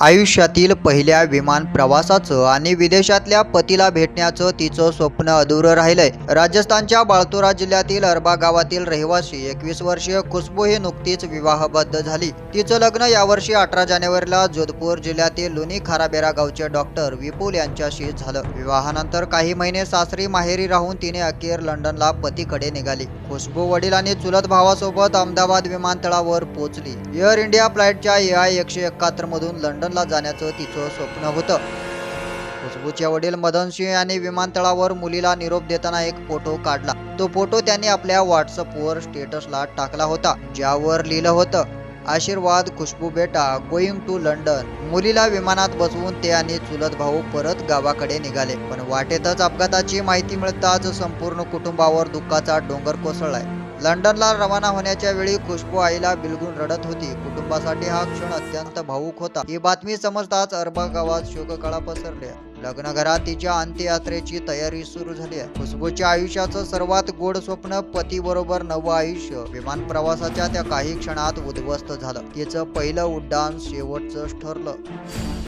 आयुष्यातील पहिल्या विमान प्रवासाचं आणि विदेशातल्या पतीला भेटण्याचं तिचं स्वप्न अधुरं राहिलंय. राजस्थानच्या बाळतोरा जिल्ह्यातील अरबा गावातील रहिवासी एकवीस वर्षीय खुशबू ही नुकतीच विवाहबद्ध झाली. तिचं लग्न यावर्षी अठरा जानेवारीला जोधपूर जिल्ह्यातील लुनी खाराबेरा गावचे डॉक्टर विपुल यांच्याशी झालं. विवाहानंतर काही महिने सासरी माहेरी राहून तिने अखेर लंडनला पतीकडे निघाली. खुशबू वडील आणि चुलत भावासोबत अहमदाबाद विमानतळावर पोहोचली. एअर इंडिया फ्लाईटच्या ए आय एकशे एकाहत्तर मधून लंडनला जाण्याचं तिचं स्वप्न होतं. खुशबूचे वडील मदन सिंह यांनी विमानतळावर मुलीला निरोप देताना एक फोटो काढला. तो फोटो त्यांनी आपल्या व्हॉट्सअपवर स्टेटसला टाकला होता ज्यावर लिहिलं होतं आशीर्वाद खुशबू बेटा गोईंग टू लंडन. मुलीला विमानात बसवून ते आणि चुलत भाऊ परत गावाकडे निघाले. पण वाटेतच अपघाताची माहिती मिळताच संपूर्ण कुटुंबावर दुःखाचा डोंगर कोसळलाय. लंडनला रवाना होण्याच्या वेळी खुशबू आईला बिलगून रडत होती. कुटुंबासाठी हा क्षण अत्यंत भावूक होता. ही बातमी समजताच अरबा गावात शोककळा पसरल्या. लग्न घरात तिच्या अंत्ययात्रेची तयारी सुरू झाली आहे. खुशबूच्या आयुष्याचं सर्वात गोड स्वप्न पती बरोबर नवं आयुष्य. विमान प्रवासाच्या त्या काही क्षणात उद्ध्वस्त झालं. तिचं पहिलं उड्डाण शेवटचं ठरलं.